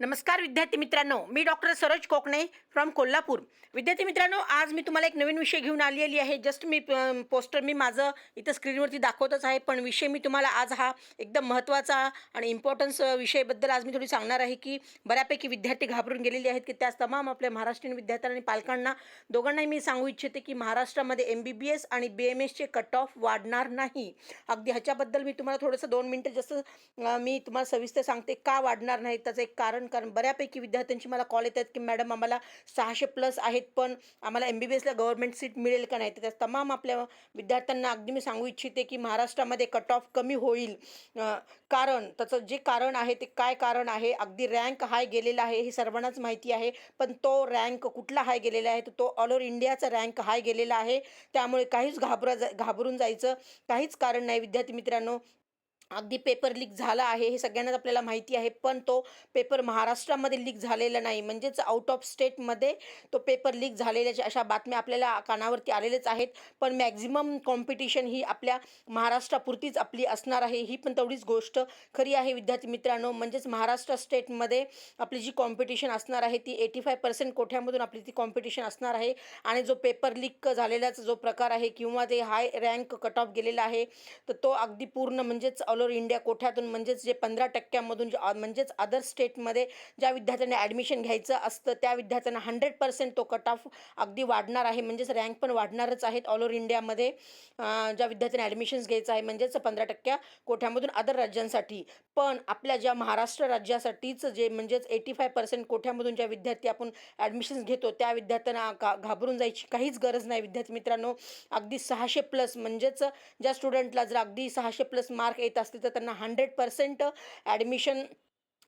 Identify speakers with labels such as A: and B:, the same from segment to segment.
A: नमस्कार विद्यार्थी मित्रांनो मी डॉक्टर सरोज कोकणे फ्रॉम कोल्हापूर. विद्यार्थी मित्रांनो आज मी तुम्हाला एक नवीन विषय घेऊन आलेली आहे. जस्ट मी पोस्टर मी माझं इथं स्क्रीनवरती दाखवतच आहे पण विषय मी तुम्हाला आज हा एकदम महत्त्वाचा आणि इम्पॉर्टन्स विषयाबद्दल आज मी थोडी सांगणार आहे की बऱ्यापैकी विद्यार्थी घाबरून गेलेले आहेत की त्याच तमाम आपल्या महाराष्ट्रीयन विद्यार्थ्यांना आणि पालकांना दोघांनाही मी सांगू इच्छिते की महाराष्ट्रामध्ये एम बी बी एस आणि बी एम एसचे कट ऑफ वाढणार नाही. अगदी ह्याच्याबद्दल मी तुम्हाला थोडंसं दोन मिनटं जसं मी तुम्हाला सविस्तर सांगते का वाढणार नाही त्याचं एक कारण कारण बऱ्यापैकी विद्यार्थ्यांची मला कॉल येतात की मॅडम आम्हाला सहाशे प्लस आहेत पण आम्हाला एम बी बी एसला गव्हर्मेंट सीट मिळेल का नाही? तर त्या तमाम आपल्या विद्यार्थ्यांना अगदी मी सांगू इच्छिते की महाराष्ट्रामध्ये कट ऑफ कमी होईल. कारण त्याचं जे कारण आहे ते काय कारण आहे? अगदी रँक हाय गेलेला आहे हे सर्वांनाच माहिती आहे. पण तो रँक कुठला हाय गेलेला आहे? तर तो ऑल ओव्हर इंडियाचा रँक हाय गेलेला आहे. त्यामुळे काहीच घाबरा जा घाबरून जायचं काहीच कारण नाही. विद्यार्थी मित्रांनो अगदी पेपर लीक झाला आहे हे सगळ्यांनाच आपल्याला माहिती आहे पण तो पेपर महाराष्ट्रामध्ये लीक झालेला नाही. म्हणजेच आउट ऑफ स्टेटमध्ये तो पेपर लीक झालेल्याच्या अशा बातम्या आपल्याला कानावरती आलेल्याच आहेत. पण मॅक्झिमम कॉम्पिटिशन ही आपल्या महाराष्ट्रापुरतीच आपली असणार आहे. ही पण तेवढीच गोष्ट खरी आहे विद्यार्थी मित्रांनो. म्हणजेच महाराष्ट्र स्टेटमध्ये आपली जी कॉम्पिटिशन असणार आहे ती एटी फाय पर्सेंट कोठ्यामधून आपली ती कॉम्पिटिशन असणार आहे? आणि जो पेपर लीक झालेलाच जो प्रकार आहे किंवा ते हाय रँक कट ऑफ गेलेला आहे तर तो अगदी पूर्ण म्हणजेच ऑल ओव्हर इंडिया कोठ्यातून म्हणजेच जे पंधरा टक्क्यामधून जे म्हणजेच अदर स्टेटमध्ये ज्या विद्यार्थ्यांना ॲडमिशन घ्यायचं असतं त्या विद्यार्थ्यांना हंड्रेड पर्सेंट तो कट ऑफ अगदी वाढणार आहे. म्हणजेच रँक पण वाढणारच आहेत ऑल ओव्हर इंडियामध्ये ज्या विद्यार्थ्यांना ॲडमिशन्स घ्यायचं आहे म्हणजेच पंधरा टक्क्या कोठ्यामधून अदर राज्यांसाठी. पण आपल्या ज्या महाराष्ट्र राज्यासाठीच जे म्हणजेच एटी फाय पर्सेंट कोठ्यामधून ज्या विद्यार्थी आपण ॲडमिशन्स घेतो त्या विद्यार्थ्यांना का घाबरून जायची काहीच गरज नाही. विद्यार्थी मित्रांनो अगदी सहाशे प्लस म्हणजेच ज्या स्टुडंटला जर अगदी सहाशे प्लस मार्क येत असतील तर त्यांना हंड्रेड पर्सेंट ॲडमिशन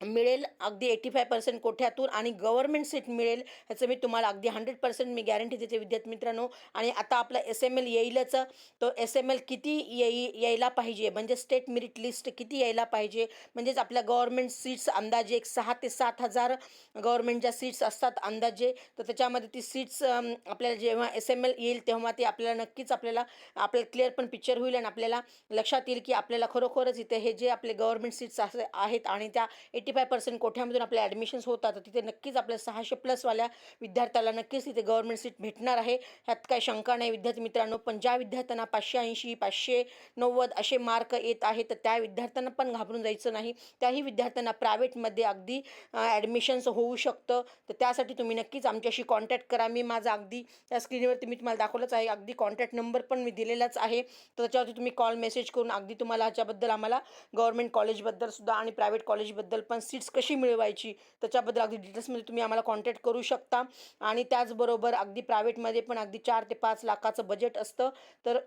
A: मिळेल अगदी एटी फाय पर्सेंट कोठ्यातून आणि गव्हर्मेंट सीट मिळेल ह्याचं मी तुम्हाला अगदी हंड्रेड पर्सेंट मी गॅरंटी देते विद्यार्थी मित्रांनो. आणि आता आपला एस एम एल येईलच. तो एस एम एल किती येई यायला पाहिजे? म्हणजे स्टेट मेरिट लिस्ट किती यायला पाहिजे? म्हणजेच आपल्या गव्हर्मेंट सीट्स अंदाजे एक सहा ते सात हजार गव्हर्मेंटच्या सीट्स असतात अंदाजे तर त्याच्यामध्ये ती सीट्स आपल्याला जेव्हा एस एम एल येईल तेव्हा ती आपल्याला नक्कीच आपल्याला आपल्याला क्लिअर पण पिक्चर होईल आणि आपल्याला लक्षात येईल की आपल्याला खरोखरच इथे हे जे आपले गव्हर्मेंट सीट्स असे आहेत आणि त्या एटी फाय पर्सेंट कोठ्यामधून आपल्या ॲडमिशन्स होतात तर तिथे नक्कीच आपल्या सहाशे प्लसवाल्या विद्यार्थ्याला नक्कीच तिथे गव्हर्मेंट सीट भेटणार आहे. ह्यात काही शंका नाही विद्यार्थी मित्रांनो पण ज्या विद्यार्थ्यांना पाचशे ऐंशी पाचशे नव्वद असे मार्क येत आहेत तर त्या विद्यार्थ्यांना पण घाबरून जायचं नाही. त्याही विद्यार्थ्यांना प्रायव्हेटमध्ये अगदी ॲडमिशन्स होऊ शकतं. तर त्यासाठी तुम्ही नक्कीच आमच्याशी कॉन्टॅक्ट करा. मी माझा अगदी त्या स्क्रीनवरती मी तुम्हाला दाखवलंच आहे. अगदी कॉन्टॅक्ट नंबर पण मी दिलेलाच आहे. तर त्याच्यावरती तुम्ही कॉल मेसेज करून अगदी तुम्हाला ह्याच्याबद्दल आम्हाला गव्हर्मेंट कॉलेजबद्दल सुद्धा आणि प्रायव्हेट कॉलेजबद्दल पण सीट्स कशी मिळवायची त्याच्याबद्दल अगदी डिटेल्समध्ये तुम्ही आम्हाला कॉन्टॅक्ट करू शकता. आणि त्याचबरोबर अगदी प्रायव्हेटमध्ये पण अगदी चार ते पाच लाखाचं बजेट असतं. तर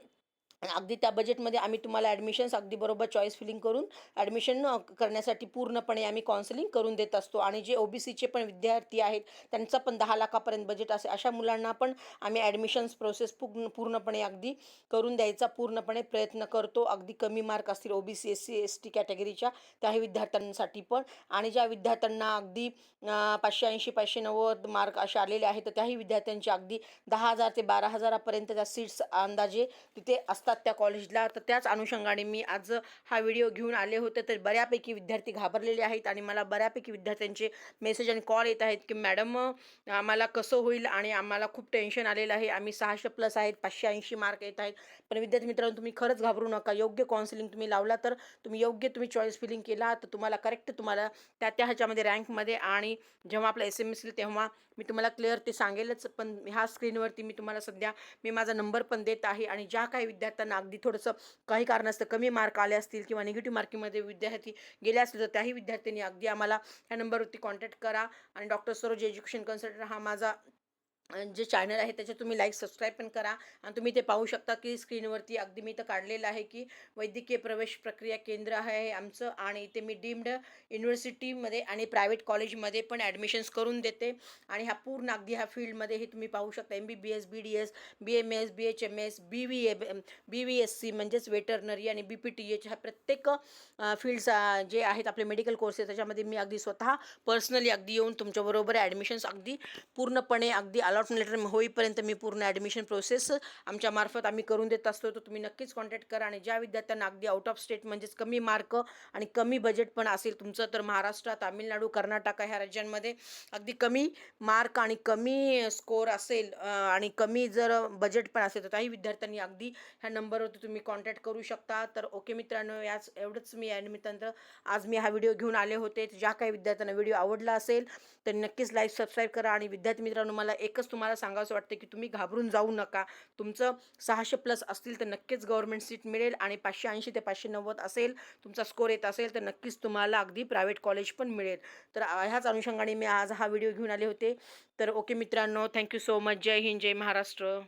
A: अगदी त्या बजेटमध्ये आम्ही तुम्हाला ॲडमिशन्स अगदी बरोबर चॉईस फिलिंग करून ॲडमिशन करण्यासाठी पूर्णपणे आम्ही काउन्सिलिंग करून देत असतो. आणि जे ओ बी सीचे पण विद्यार्थी आहेत त्यांचं पण दहा लाखापर्यंत बजेट असे अशा मुलांना पण आम्ही ॲडमिशन्स प्रोसेस पूर्ण पूर्णपणे अगदी करून द्यायचा पूर्णपणे प्रयत्न करतो. अगदी कमी मार्क असतील O B C S C S T कॅटेगरीच्या त्याही विद्यार्थ्यांसाठी पण. आणि ज्या विद्यार्थ्यांना अगदी पाचशे ऐंशी पाचशे नव्वद मार्क असे आलेले आहेत तर त्याही विद्यार्थ्यांचे अगदी दहा हजार ते बारा हजारापर्यंत त्या सीट्स अंदाजे तिथे असतात. त्या कॉलेजला. तर त्याच अनुषंगाने मी आज हा व्हिडिओ घेऊन आले होते. तर बऱ्यापैकी विद्यार्थी घाबरलेले आहेत आणि मला बऱ्यापैकी विद्यार्थ्यांचे मेसेज आणि कॉल येत आहेत की मॅडम आम्हाला कसं होईल आणि आम्हाला खूप टेन्शन आलेलं आहे. आम्ही सहाशे प्लस आहेत पाचशे ऐंशी मार्क येत आहेत. पण विद्यार्थी मित्रांनो तुम्ही खरंच घाबरू नका. योग्य काउन्सिलिंग तुम्ही लावला तर तुम्ही योग्य तुम्ही चॉईस फिलिंग केला तर तुम्हाला करेक्ट तुम्हाला त्या त्या ह्याच्यामध्ये रँकमध्ये आणि जेव्हा आपला एस एम एस येईल तेव्हा मी तुम्हाला क्लिअर ते सांगेलच. पण ह्या स्क्रीनवरती मी तुम्हाला सध्या मी माझा नंबर पण देत आहे आणि ज्या काही विद्यार्थ्यांना अगदी थोडंसं काही कारणास्तव कमी मार्क आले असतील किंवा निगेटिव्ह मार्किंगमध्ये विद्यार्थी गेले असतील तर त्याही विद्यार्थ्यांनी अगदी आम्हाला ह्या नंबरवरती कॉन्टॅक्ट करा. आणि डॉक्टर सरोज एज्युकेशन कन्सल्टंट हा माझा जे चॅनल आहे त्याचे तुम्ही लाईक सबस्क्राईब पण करा. आणि तुम्ही ते पाहू शकता की स्क्रीनवरती अगदी मी इथं काढलेलं आहे की वैद्यकीय प्रवेश प्रक्रिया केंद्र आहे आमचं आणि इथे मी डीम्ड युनिव्हर्सिटीमध्ये आणि प्रायव्हेट कॉलेजमध्ये पण ॲडमिशन्स करून देते. आणि हा पूर्ण अगदी ह्या फील्डमध्ये हे तुम्ही पाहू शकता. M B B S B D S B M S B H M S B V A B V S C म्हणजेच वेटरनरी आणि बी पी टी एच ह्या प्रत्येक फील्ड्स जे आहेत आपले मेडिकल कोर्सेस त्याच्यामध्ये मी अगदी स्वतः पर्सनली अगदी येऊन तुमच्याबरोबर ॲडमिशन्स अगदी पूर्णपणे अगदी अलॉट अलॉटमेंट लेटर होईपर्यंत मी पूर्ण ॲडमिशन प्रोसेस आमच्या मार्फत आम्ही करून देत असतो. तर तुम्ही नक्कीच कॉन्टॅक्ट करा आणि ज्या विद्यार्थ्यांना अगदी आउट ऑफ स्टेट म्हणजेच कमी मार्क आणि कमी बजेट पण असेल तुमचं तर महाराष्ट्र तामिळनाडू कर्नाटक ह्या राज्यांमध्ये अगदी कमी मार्क आणि कमी स्कोअर असेल आणि कमी जर बजेट पण असेल तर त्याही विद्यार्थ्यांनी अगदी ह्या नंबरवरती तुम्ही कॉन्टॅक्ट करू शकता. तर ओके मित्रांनो याच एवढंच मी या निमित्तानं आज मी हा व्हिडिओ घेऊन आले होते. ज्या काही विद्यार्थ्यांना व्हिडिओ आवडला असेल तर नक्कीच लाईक सबस्क्राईब करा आणि विद्यार्थी मित्रांनो मला एकच तुम्हाला सांगावंसं वाटतं की तुम्ही घाबरून जाऊ नका. तुमचं सहाशे प्लस असतील तर नक्कीच गव्हर्मेंट सीट मिळेल आणि पाचशे ऐंशी ते पाचशे नव्वद असेल तुमचा स्कोर येत असेल तर नक्कीच तुम्हाला अगदी प्रायव्हेट कॉलेज पण मिळेल. तर ह्याच अनुषंगाने मी आज हा व्हिडिओ घेऊन आले होते. तर ओके मित्रांनो थँक्यू सो मच जय हिंद जय महाराष्ट्र.